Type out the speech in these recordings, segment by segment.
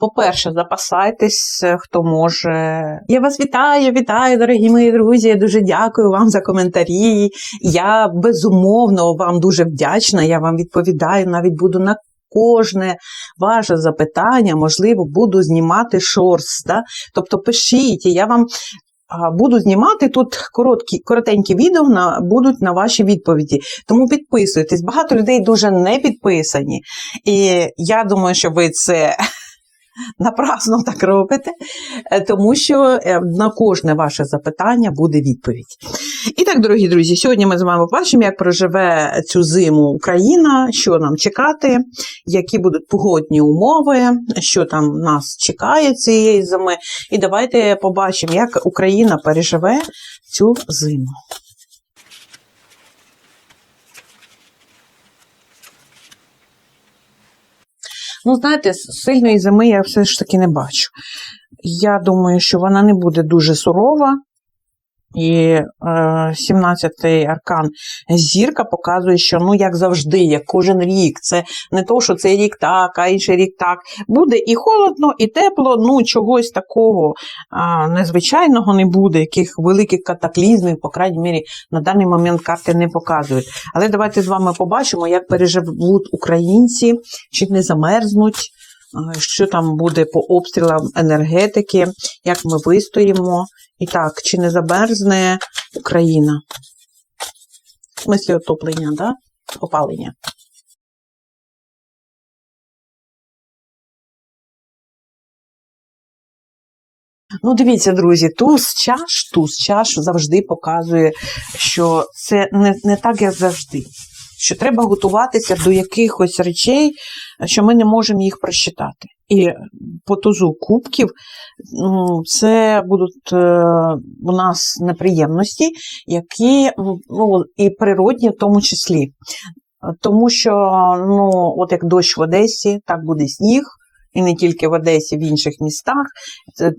По-перше, запасайтесь, е, хто може. Я вас вітаю, вітаю, дорогі мої друзі. Я дуже дякую вам за коментарі. Я безумовно вам дуже вдячна. Я вам відповідаю, навіть буду на. Кожне ваше запитання, можливо, буду знімати шорс. Да? Тобто пишіть, я вам буду знімати тут короткі, коротенькі відео на, будуть на ваші відповіді. Тому підписуйтесь. Багато людей дуже не підписані. І я думаю, що ви це напрасно так робите, е, тому що е, на кожне ваше запитання буде відповідь. І так, дорогі друзі, сьогодні ми з вами побачимо, як проживе цю зиму Україна, що нам чекати, які будуть погодні умови, що там нас чекає цієї зими. І давайте побачимо, як Україна переживе цю зиму. Ну, знаєте, сильної зими я все ж таки не бачу. Я думаю, що вона не буде дуже сурова. І е, 17-й аркан зірка показує, що ну як завжди, як кожен рік, це не то, що цей рік так, а інший рік так. Буде і холодно, і тепло. Ну чогось такого а, незвичайного не буде, яких великих катаклізмів, по крайній мірі, на даний момент карти не показують. Але давайте з вами побачимо, як переживуть українці, чи не замерзнуть. Що там буде по обстрілам енергетики, як ми вистоїмо, і так, чи не замерзне Україна? В смислі отоплення, да? Опалення. Ну, дивіться, друзі, туз чаш, туз чаш завжди показує, що це не, не так, як завжди. Що треба готуватися до якихось речей, що ми не можемо їх просчитати. І по тузу кубків ну, це будуть е, у нас неприємності, які ну, і природні в тому числі. Тому що, ну, от як дощ в Одесі, так буде сніг, і не тільки в Одесі, в інших містах. Це,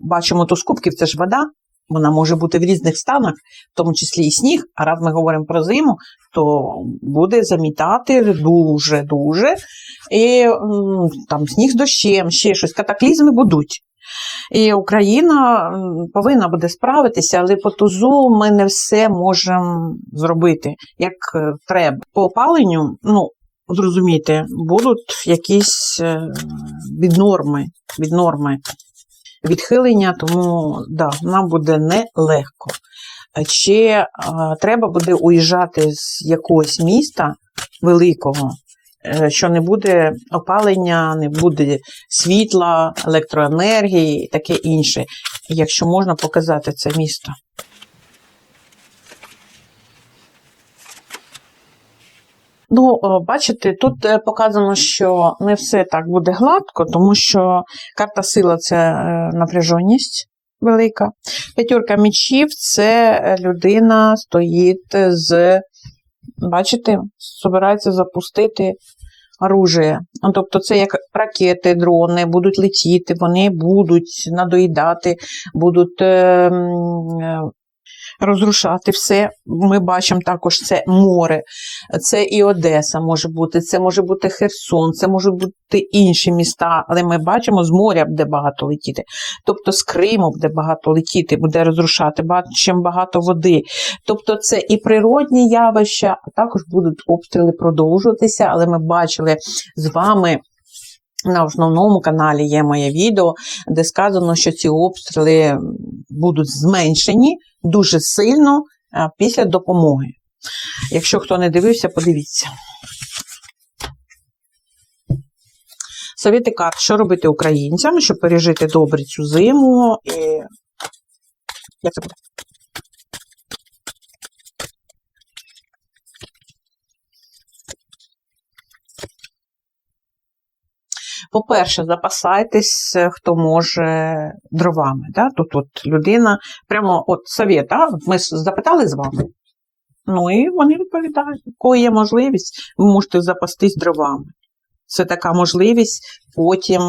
бачимо, то з кубків це ж вода, вона може бути в різних станах, в тому числі і сніг. А раз ми говоримо про зиму, то буде замітати дуже-дуже. І там сніг з дощем, ще щось, катаклізми будуть. І Україна повинна буде справитися, але по тузу ми не все можемо зробити як е, треба. По опаленню, ну, зрозумійте, будуть якісь е, від норми, від норми відхилення, тому да, нам буде нелегко. Чи а, треба буде уїжджати з якогось міста великого, е, що не буде опалення, не буде світла, електроенергії і таке інше, якщо можна показати це місто. Ну, бачите, тут е, показано, що не все так буде гладко, тому що карта сила це е, напряженість велика. П'ятірка мечів це е, людина стоїть з, бачите, збирається запустити оружие. Ну, тобто це як ракети, дрони будуть летіти, вони будуть надоїдати, будуть е, е, розрушати все. Ми бачимо також це море, це і Одеса може бути, це може бути Херсон, це можуть бути інші міста, але ми бачимо, з моря буде багато летіти. Тобто з Криму буде багато летіти, буде розрушати, бачимо багато води. Тобто це і природні явища, а також будуть обстріли продовжуватися, але ми бачили з вами. На основному каналі є моє відео, де сказано, що ці обстріли будуть зменшені дуже сильно після допомоги. Якщо хто не дивився, подивіться. Совіти карт, що робити українцям, щоб пережити добре цю зиму і як це буде? По-перше, запасайтесь, е, хто може дровами. Да? Тут от людина, прямо от совєт, да? ми запитали з вами. Ну і вони відповідають, коли є можливість, ви можете запастись дровами. Це така можливість потім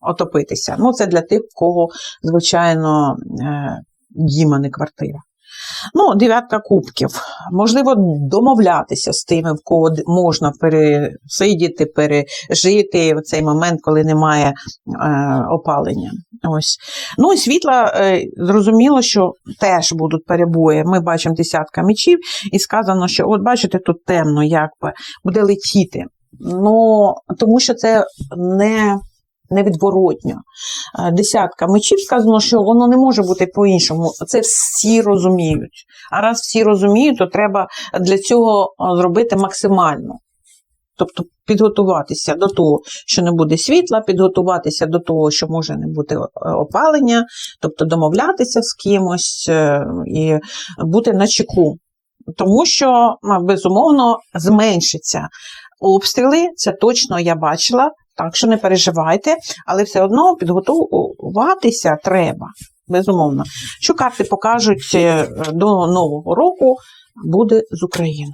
отопитися. Ну, це для тих, в кого, звичайно, е, дім, а не квартира. Ну, дев'ятка кубків. Можливо, домовлятися з тими, в кого можна пересидіти, пережити в цей момент, коли немає е, опалення. Ось. Ну і світла, е, зрозуміло, що теж будуть перебої. Ми бачимо десятка мечів, і сказано, що от бачите, тут темно, як би, буде летіти. Ну, тому що це не. Невідворотньо. Е, Десятка мечів сказано, що воно не може бути по-іншому. Це всі розуміють. А раз всі розуміють, то треба для цього е, зробити максимально. Тобто підготуватися до того, що не буде світла, підготуватися до того, що може не бути е, опалення, тобто домовлятися з кимось і бути на чеку. Тому що, безумовно, зменшиться обстріли, це точно я бачила, так що не переживайте, але все одно підготуватися треба, безумовно. Що карти покажуть е, до Нового року буде з Україною.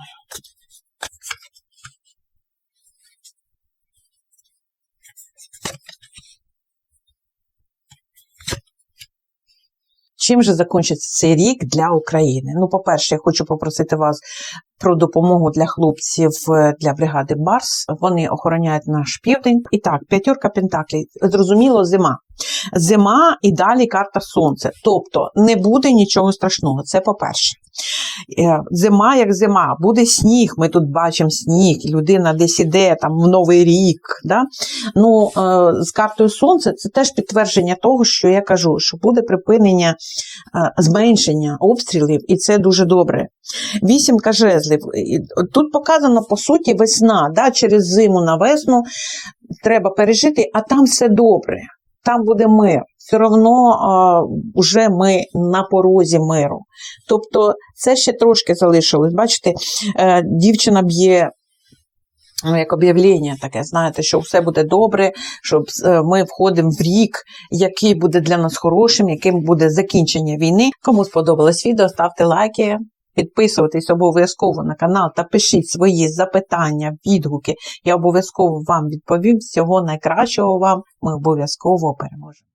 Чим же закінчиться цей рік для України? Ну, по-перше, я хочу попросити вас про допомогу для хлопців е, для бригади Барс. Вони охороняють наш південь. І так, п'ятірка Пентаклі. Зрозуміло, зима. Зима і далі карта сонце. Тобто не буде нічого страшного. Це по-перше. Е, Зима як зима, буде сніг. Ми тут бачимо сніг, людина десь іде там в новий рік. Да? Ну, е, з картою сонце це теж підтвердження того, що я кажу, що буде припинення е, зменшення обстрілів, і це дуже добре. Вісімка жезлів. Тут показано, по суті, весна. Да? Через зиму на весну треба пережити, а там все добре. Там буде мир. Все одно вже ми на порозі миру. Тобто, це ще трошки залишилось. Бачите, е, дівчина б'є. Ну, як об'явлення таке, знаєте, що все буде добре, що е, ми входимо в рік, який буде для нас хорошим, яким буде закінчення війни. Кому сподобалось відео, ставте лайки, підписуйтесь обов'язково на канал та пишіть свої запитання, відгуки. Я обов'язково вам відповім. Всього найкращого вам. Ми обов'язково переможемо.